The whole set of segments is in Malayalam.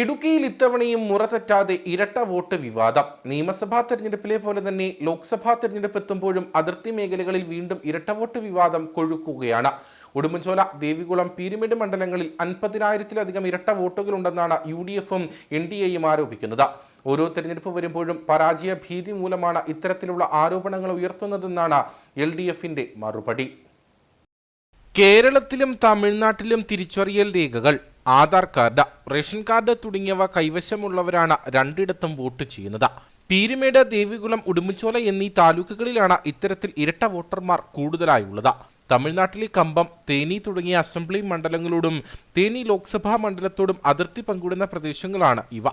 ഇടുക്കിയിൽ ഇത്തവണയും മുറ തെറ്റാതെ ഇരട്ട വോട്ട് വിവാദം. നിയമസഭാ തെരഞ്ഞെടുപ്പിലെ പോലെ തന്നെ ലോക്സഭാ തെരഞ്ഞെടുപ്പ് എത്തുമ്പോഴും അതിർത്തി മേഖലകളിൽ വീണ്ടും ഇരട്ട വോട്ട് വിവാദം കൊഴുക്കുകയാണ്. ഉടുമ്പൻചോല ദേവികുളം പീരുമേട് മണ്ഡലങ്ങളിൽ അൻപതിനായിരത്തിലധികം ഇരട്ട വോട്ടുകളുണ്ടെന്നാണ് യു ഡി എഫും എൻ ഡി എയും ആരോപിക്കുന്നത്. ഓരോ തെരഞ്ഞെടുപ്പ് വരുമ്പോഴും പരാജയ ഭീതി മൂലമാണ് ഇത്തരത്തിലുള്ള ആരോപണങ്ങൾ ഉയർത്തുന്നതെന്നാണ് എൽ ഡി എഫിന്റെ മറുപടി. കേരളത്തിലും തമിഴ്നാട്ടിലും തിരിച്ചറിയൽ രേഖകൾ. ആധാർ കാർഡ് റേഷൻ കാർഡ് തുടങ്ങിയവ കൈവശമുള്ളവരാണ് രണ്ടിടത്തും വോട്ട് ചെയ്യുന്നത്. പീരുമേട് ദേവികുളം ഉടുമ്പൻചോല എന്നീ താലൂക്കുകളിലാണ് ഇത്തരത്തിൽ ഇരട്ട വോട്ടർമാർ കൂടുതലായുള്ളത്. തമിഴ്നാട്ടിലെ കമ്പം തേനി തുടങ്ങിയ അസംബ്ലി മണ്ഡലങ്ങളോടും തേനി ലോക്സഭാ മണ്ഡലത്തോടും അതിർത്തി പങ്കിടുന്ന പ്രദേശങ്ങളാണ് ഇവ.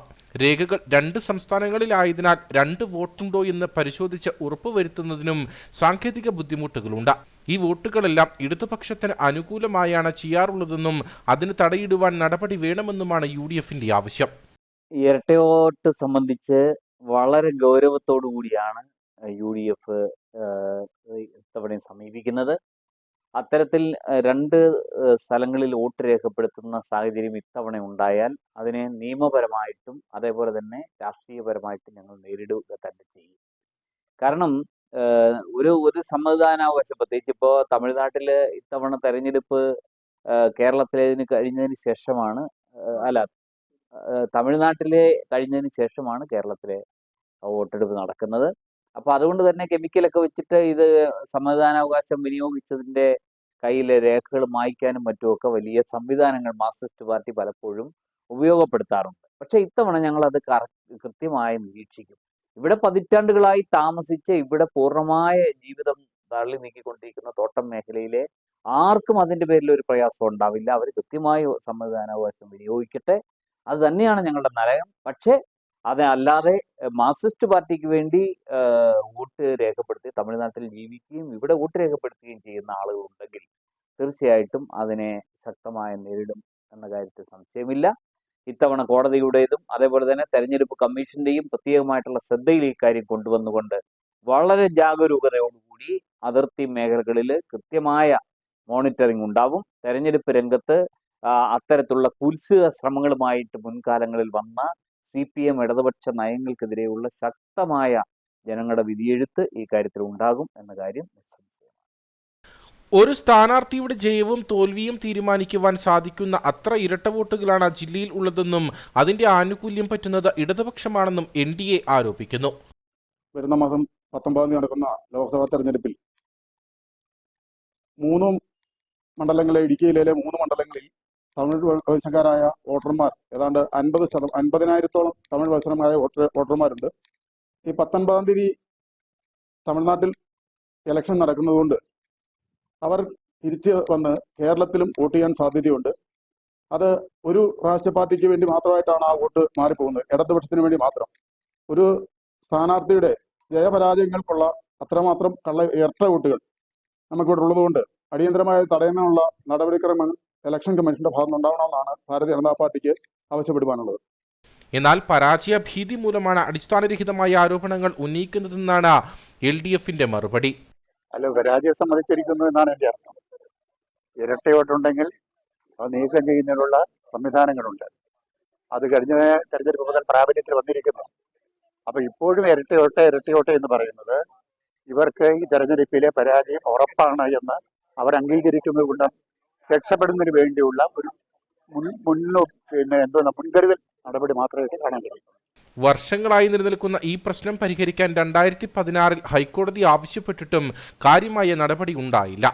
രേഖകൾ രണ്ട് സംസ്ഥാനങ്ങളിലായതിനാൽ രണ്ട് വോട്ടുണ്ടോ എന്ന് പരിശോധിച്ച് ഉറപ്പുവരുത്തുന്നതിനും സാങ്കേതിക ബുദ്ധിമുട്ടുകളുണ്ട്. ഈ വോട്ടുകളെല്ലാം ഇടതുപക്ഷത്തിന് അനുകൂലമായാണ് ചെയ്യാറുള്ളതെന്നും അതിന് തടയിടുവാൻ നടപടി വേണമെന്നുമാണ് യു ഡി എഫിന്റെ ആവശ്യം ഇരട്ടവോട്ട് സംബന്ധിച്ച് വളരെ ഗൗരവത്തോടു കൂടിയാണ് യു ഡി എഫ് ഇത്തവണയും സമീപിക്കുന്നത്. അത്തരത്തിൽ രണ്ട് സ്ഥലങ്ങളിൽ വോട്ട് രേഖപ്പെടുത്തുന്ന സാഹചര്യം ഇത്തവണ ഉണ്ടായാൽ അതിനെ നിയമപരമായിട്ടും അതേപോലെ തന്നെ രാഷ്ട്രീയപരമായിട്ടും ഞങ്ങൾ നേരിടുക തന്നെ ചെയ്യും. കാരണം ഒരു ഒരു സമ്മതിദാനാവകാശം പ്രത്യേകിച്ച് ഇപ്പോൾ തമിഴ്നാട്ടിൽ ഇത്തവണ തെരഞ്ഞെടുപ്പ് കേരളത്തിലേതിന് കഴിഞ്ഞതിന് ശേഷമാണ് അല്ല തമിഴ്നാട്ടിലെ കഴിഞ്ഞതിന് ശേഷമാണ് കേരളത്തിലെ വോട്ടെടുപ്പ് നടക്കുന്നത്. അപ്പൊ അതുകൊണ്ട് തന്നെ കെമിക്കലൊക്കെ വെച്ചിട്ട് ഇത് സമ്മതിദാനാവകാശം വിനിയോഗിച്ചതിന്റെ കയ്യിലെ രേഖകൾ മായ്ക്കാനും മറ്റുമൊക്കെ വലിയ സംവിധാനങ്ങൾ മാർക്സിസ്റ്റ് പാർട്ടി പലപ്പോഴും ഉപയോഗപ്പെടുത്താറുണ്ട്. പക്ഷെ ഇത്തവണ ഞങ്ങൾ അത് കൃത്യമായി നിരീക്ഷിക്കും. ഇവിടെ പതിറ്റാണ്ടുകളായി താമസിച്ച് ഇവിടെ പൂർണമായ ജീവിതം തള്ളി നീക്കിക്കൊണ്ടിരിക്കുന്ന തോട്ടം മേഖലയിലെ ആർക്കും അതിന്റെ പേരിൽ ഒരു പ്രയാസം ഉണ്ടാവില്ല. അവർ കൃത്യമായി സമ്മതിദാനാവകാശം വിനിയോഗിക്കട്ടെ. അത് തന്നെയാണ് ഞങ്ങളുടെ നയം പക്ഷേ അത് അല്ലാതെ എഹ്, മാർക്സിസ്റ്റ് പാർട്ടിക്ക് വേണ്ടി വോട്ട് രേഖപ്പെടുത്തി തമിഴ്നാട്ടിൽ ജീവിക്കുകയും ഇവിടെ വോട്ട് രേഖപ്പെടുത്തുകയും ചെയ്യുന്ന ആളുകളുണ്ടെങ്കിൽ തീർച്ചയായിട്ടും അതിനെ ശക്തമായി നേരിടും എന്ന കാര്യത്തിൽ സംശയമില്ല. ഇത്തവണ കോടതിയുടേതും അതേപോലെ തന്നെ തെരഞ്ഞെടുപ്പ് കമ്മീഷന്റെയും പ്രത്യേകമായിട്ടുള്ള ശ്രദ്ധയിൽ ഈ കാര്യം കൊണ്ടുവന്നുകൊണ്ട് വളരെ ജാഗരൂകതയോടുകൂടി അതിർത്തി മേഖലകളിൽ കൃത്യമായ മോണിറ്ററിംഗ് ഉണ്ടാവും. തെരഞ്ഞെടുപ്പ് രംഗത്ത് അത്തരത്തിലുള്ള കുത്സിത ശ്രമങ്ങളുമായിട്ട് മുൻകാലങ്ങളിൽ വന്ന സി പി എം ഇടതുപക്ഷ നയങ്ങൾക്കെതിരെയുള്ള ശക്തമായ ജനങ്ങളുടെ വിധിയെഴുത്ത് ഈ കാര്യത്തിൽ ഉണ്ടാകും എന്ന കാര്യം നിസ്സംശയമാണ് ഒരു സ്ഥാനാർത്ഥിയുടെ ജയവും തോൽവിയും തീരുമാനിക്കുവാൻ സാധിക്കുന്ന അത്ര ഇരട്ട വോട്ടുകളാണ് ജില്ലയിൽ ഉള്ളതെന്നും അതിന്റെ ആനുകൂല്യം പറ്റുന്നത് ഇടതുപക്ഷമാണെന്നും എൻ ഡി എ ആരോപിക്കുന്നു. വരുന്ന മാസം പത്തൊമ്പതാം തീയതി നടക്കുന്ന ലോക്സഭാ തെരഞ്ഞെടുപ്പിൽ മൂന്ന് മണ്ഡലങ്ങളിലെ ഇടുക്കി ജില്ലയിലെ മൂന്ന് മണ്ഡലങ്ങളിൽ തമിഴ് വംശക്കാരായ വോട്ടർമാർ ഏതാണ്ട് അൻപത് ശതം അൻപതിനായിരത്തോളം തമിഴ് വത്സരമായ വോട്ടർ വോട്ടർമാരുണ്ട്. ഈ പത്തൊൻപതാം തീയതി തമിഴ്നാട്ടിൽ ഇലക്ഷൻ നടക്കുന്നതുകൊണ്ട് അവർ തിരിച്ച് വന്ന് കേരളത്തിലും വോട്ട് ചെയ്യാൻ സാധ്യതയുണ്ട്. അത് ഒരു രാഷ്ട്രീയ പാർട്ടിക്ക് വേണ്ടി മാത്രമായിട്ടാണ് ആ വോട്ട് മാറിപ്പോകുന്നത്. ഇടതുപക്ഷത്തിന് വേണ്ടി മാത്രം. ഒരു സ്ഥാനാർത്ഥിയുടെ ജയപരാജയങ്ങൾക്കുള്ള അത്രമാത്രം കള്ള ഇരട്ട വോട്ടുകൾ നമുക്കിവിടെ ഉള്ളതുകൊണ്ട് അടിയന്തരമായി തടയുന്നതിനുള്ള നടപടിക്രമങ്ങൾ ഇലക്ഷൻ കമ്മീഷന്റെ ഭാഗത്ത് ഉണ്ടാവണമെന്നാണ് ഭാരതീയ ജനതാ പാർട്ടിക്ക് ആവശ്യപ്പെടുവാനുള്ളത്. എന്നാൽ പരാജയ ഭീതി മൂലമാണ് അടിസ്ഥാനരഹിതമായ ആരോപണങ്ങൾ ഉന്നയിക്കുന്നതെന്നാണ് എൽ ഡി എഫിന്റെ മറുപടി. അല്ല പരാജയം സമ്മതിച്ചിരിക്കുന്നു എന്നാണ് എന്റെ അർത്ഥം. ഇരട്ടയോട്ടുണ്ടെങ്കിൽ അത് നീക്കം ചെയ്യുന്നതിനുള്ള സംവിധാനങ്ങളുണ്ട്. അത് കഴിഞ്ഞ തെരഞ്ഞെടുപ്പ് മുതൽ പ്രാബല്യത്തിൽ വന്നിരിക്കുന്നു. അപ്പൊ ഇപ്പോഴും ഇരട്ടയോട്ടെ ഇരട്ടയോട്ടെ എന്ന് പറയുന്നത് ഇവർക്ക് ഈ തെരഞ്ഞെടുപ്പിലെ പരാജയം ഉറപ്പാണ് എന്ന് അവർ അംഗീകരിക്കുന്നത് കൊണ്ട് രക്ഷപ്പെടുന്നതിന് വേണ്ടിയുള്ള ഒരു മുൻ മുന്നോ പിന്നെ എന്തോ മുൻകരുതൽ നടപടി മാത്രമേ കാണാൻ കഴിയൂ. വർഷങ്ങളായി നിലനിൽക്കുന്ന ഈ പ്രശ്നം പരിഹരിക്കാൻ രണ്ടായിരത്തി പതിനാറിൽ ഹൈക്കോടതി ആവശ്യപ്പെട്ടിട്ടും കാര്യമായ നടപടി ഉണ്ടായില്ല.